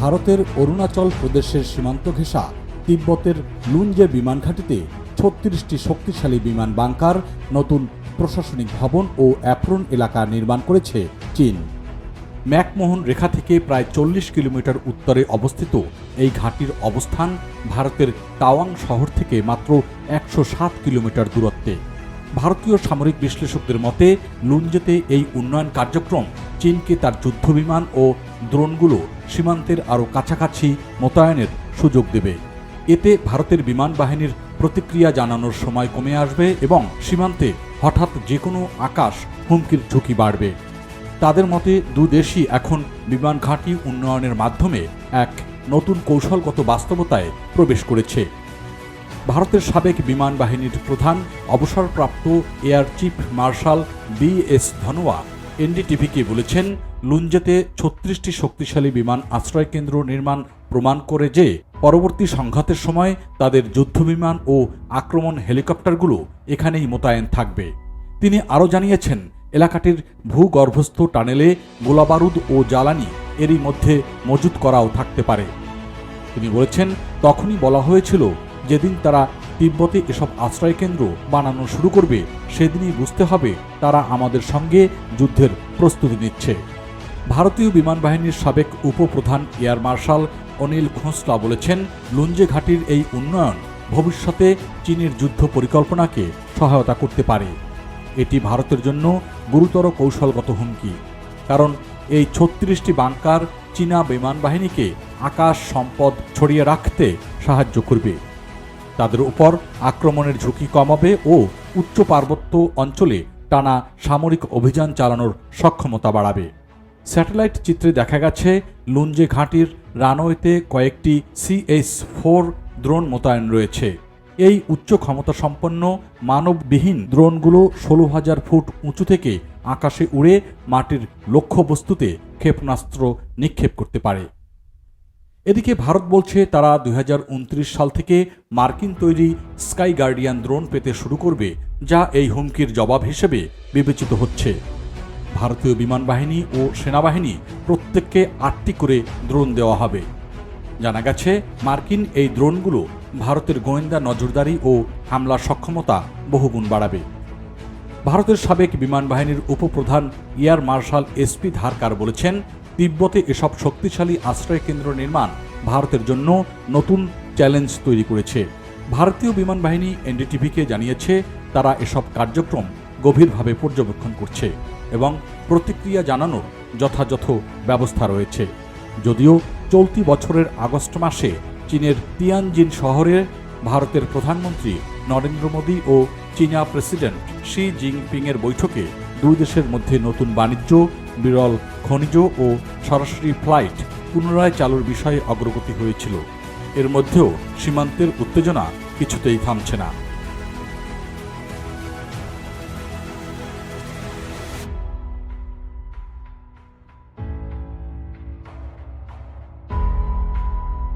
ভারতের অরুণাচল প্রদেশের সীমান্ত ঘেঁষা তিব্বতের লুঞ্জে বিমান ঘাঁটিতে ছত্রিশটি শক্তিশালী বিমান বাংকার, নতুন প্রশাসনিক ভবন ও অ্যাপ্রন এলাকা নির্মাণ করেছে চীন। ম্যাকমোহন রেখা থেকে প্রায় চল্লিশ কিলোমিটার উত্তরে অবস্থিত এই ঘাঁটির অবস্থান ভারতের তাওয়াং শহর থেকে মাত্র একশো সাত কিলোমিটার দূরত্বে। ভারতীয় সামরিক বিশ্লেষকদের মতে, লুঞ্জেতে এই উন্নয়ন কার্যক্রম চীনকে তার যুদ্ধবিমান ও ড্রোনগুলো সীমান্তের আরও কাছাকাছি মোতায়েনের সুযোগ দেবে। এতে ভারতের বিমান বাহিনীর প্রতিক্রিয়া জানানোর সময় কমে আসবে এবং সীমান্তে হঠাৎ যে কোনো আকাশ হুমকির ঝুঁকি বাড়বে। তাদের মতে, দু দেশই এখন বিমান ঘাঁটি উন্নয়নের মাধ্যমে এক নতুন কৌশলগত বাস্তবতায় প্রবেশ করেছে। ভারতের সাবেক বিমান বাহিনীর প্রধান, অবসরপ্রাপ্ত air chief marshal B S Dhanoa এনডিটিভিকে বলেছেন, লুঞ্জেতে ছত্রিশটি শক্তিশালী বিমান আশ্রয় কেন্দ্র নির্মাণ প্রমাণ করে যে, পরবর্তী সংঘাতের সময় তাদের যুদ্ধবিমান ও আক্রমণ হেলিকপ্টারগুলো এখানেই মোতায়েন থাকবে। তিনি আরও জানিয়েছেন, এলাকাটির ভূগর্ভস্থ টানেলে গোলাবারুদ ও জ্বালানি এরই মধ্যে মজুত করাও থাকতে পারে। তিনি বলেছেন, তখনই বলা হয়েছিল, যেদিন তারা তিব্বতে এসব আশ্রয়কেন্দ্র বানানো শুরু করবে, সেদিনই বুঝতে হবে তারা আমাদের সঙ্গে যুদ্ধের প্রস্তুতি নিচ্ছে। ভারতীয় বিমান বাহিনীর সাবেক উপপ্রধান এয়ার মার্শাল অনিল খোসলা বলেছেন, লুঞ্জে ঘাটির এই উন্নয়ন ভবিষ্যতে চীনের যুদ্ধ পরিকল্পনাকে সহায়তা করতে পারে। এটি ভারতের জন্য গুরুতর কৌশলগত হুমকি, কারণ এই ছত্রিশটি বাংকার চীনা বিমান বাহিনীকে আকাশ সম্পদ ছড়িয়ে রাখতে সাহায্য করবে। তাদের উপর আক্রমণের ঝুঁকি কমাবে ও উচ্চ পার্বত্য অঞ্চলে টানা সামরিক অভিযান চালানোর সক্ষমতা বাড়াবে। স্যাটেলাইট চিত্রে দেখা গেছে, লুঞ্জে ঘাঁটির রানওয়েতে কয়েকটি সিএস ফোর দ্রোণ মোতায়েন রয়েছে। এই উচ্চ ক্ষমতা সম্পন্ন মানববিহীন দ্রোণগুলো ষোলো হাজার ফুট উঁচু থেকে আকাশে উড়ে মাটির লক্ষ্যবস্তুতে ক্ষেপণাস্ত্র নিক্ষেপ করতে পারে। এদিকে ভারত বলছে তারা দুই হাজার উনত্রিশ সাল থেকে মার্কিন তৈরি স্কাই গার্ডিয়ান দ্রোণ পেতে শুরু করবে, যা এই হুমকির জবাব হিসেবে বিবেচিত হচ্ছে। ভারতীয় বিমান বাহিনী ও সেনাবাহিনী প্রত্যেককে আটটি করে দ্রোণ দেওয়া হবে। জানা গেছে, মার্কিন এই দ্রোণগুলো ভারতের গোয়েন্দা নজরদারি ও হামলার সক্ষমতা বহুগুণ বাড়াবে। ভারতের সাবেক বিমান বাহিনীর উপপ্রধান এয়ার মার্শাল এসপি ধারকার বলেছেন তিব্বতে এসব শক্তিশালী আশ্রয় কেন্দ্র নির্মাণ ভারতের জন্য নতুন চ্যালেঞ্জ তৈরি করেছে। ভারতীয় বিমান বাহিনী এনডিটিভিকে জানিয়েছে, তারা এসব কার্যক্রম গভীরভাবে পর্যবেক্ষণ করছে এবং প্রতিক্রিয়া জানানোর যথাযথ ব্যবস্থা রয়েছে। যদিও চলতি বছরের আগস্ট মাসে চীনের তিয়ানজিন শহরে ভারতের প্রধানমন্ত্রী নরেন্দ্র মোদী ও চীনা প্রেসিডেন্ট শি জিনপিংয়ের বৈঠকে দুই দেশের মধ্যে নতুন বাণিজ্য বিরল খনিজ ও সরাসরি ফ্লাইট পুনরায় চালুর বিষয়ে অগ্রগতি হয়েছিল। এর মধ্যেও সীমান্তের উত্তেজনা কিছুতেই থামছে না।